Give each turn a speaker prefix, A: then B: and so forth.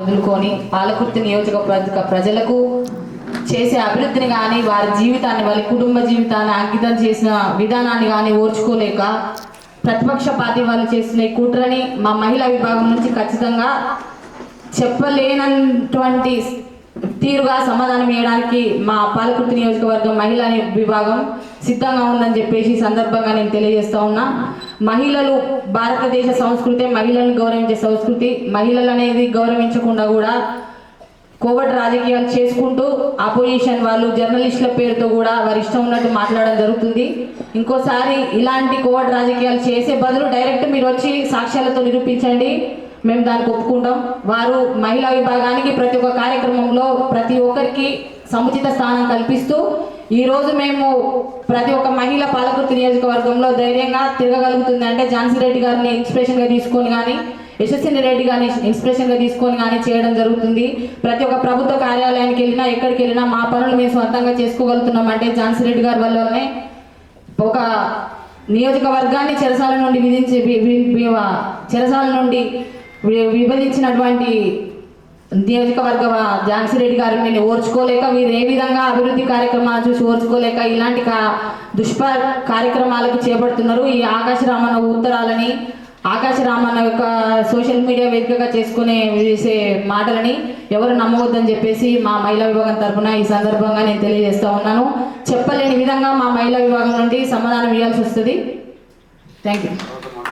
A: వదులుకొని పాలకుర్తి నియోజకవర్గ ప్రజలకు చేసే అభివృద్ధిని కానీ వారి జీవితాన్ని వారి కుటుంబ జీవితాన్ని అంకితం చేసిన విధానాన్ని కానీ ఓర్చుకోలేక ప్రతిపక్ష పార్టీ వాళ్ళు చేసిన కుట్రని మా మహిళా విభాగం నుంచి ఖచ్చితంగా చెప్పలేనటువంటి తీరుగా సమాధానం ఇవ్వడానికి మా పాలకుర్తి నియోజకవర్గం మహిళా విభాగం సిద్ధంగా ఉందని చెప్పేసి సందర్భంగా నేను తెలియజేస్తా ఉన్నా. మహిళలు భారతదేశ సంస్కృతి మహిళలను గౌరవించే సంస్కృతి మహిళలు అనేది గౌరవించకుండా కూడా కోవిడ్ రాజకీయాలు చేసుకుంటూ అపోజిషన్ వాళ్ళు జర్నలిస్టుల పేరుతో కూడా వారి ఇష్టం ఉన్నట్టు మాట్లాడడం జరుగుతుంది. ఇంకోసారి ఇలాంటి కోవిడ్ రాజకీయాలు చేసే బదులు డైరెక్ట్ మీరు వచ్చి సాక్ష్యాలతో నిరూపించండి. మేము దానికి ఒప్పుకుంటాం. వారు మహిళా విభాగానికి ప్రతి ఒక్క కార్యక్రమంలో ప్రతి ఒక్కరికి సముచిత స్థానం కల్పిస్తూ ఈరోజు మేము ప్రతి ఒక్క మహిళ పాలకుర్తి నియోజకవర్గంలో ధైర్యంగా తిరగగలుగుతుంది అంటే ఝాన్సీ రెడ్డి గారిని ఇన్స్పిరేషన్గా తీసుకొని కానీ యశస్విని రెడ్డి గారిని ఇన్స్పిరేషన్గా తీసుకొని కానీ చేయడం జరుగుతుంది. ప్రతి ఒక్క ప్రభుత్వ కార్యాలయానికి వెళ్ళినా ఎక్కడికి వెళ్ళినా మా పనులు మేము సొంతంగా చేసుకోగలుగుతున్నాం అంటే ఝాన్సీ రెడ్డి గారి వల్లనే ఒక నియోజకవర్గాన్ని చెరసాల నుండి విధించి చెరసాల నుండి విభజించినటువంటి నియోజకవర్గ ఝాన్సీ రెడ్డి గారిని నేను ఓర్చుకోలేక వీరు ఏ విధంగా అభివృద్ధి కార్యక్రమాలు చూసి ఓర్చుకోలేక ఇలాంటి కా దుష్ప కార్యక్రమాలకు చేపడుతున్నారు ఈ ఆకాశ రామన్న ఉత్తరాలని ఆకాశ రామన్న యొక్క సోషల్ మీడియా వేదికగా చేసుకునే చేసే మాటలని ఎవరు నమ్మవద్దని చెప్పేసి మా మహిళా విభాగం తరపున ఈ సందర్భంగా నేను తెలియజేస్తూ ఉన్నాను. చెప్పలేని విధంగా మా మహిళా విభాగం నుండి సమాధానం ఇవ్వాల్సి వస్తుంది. Thank you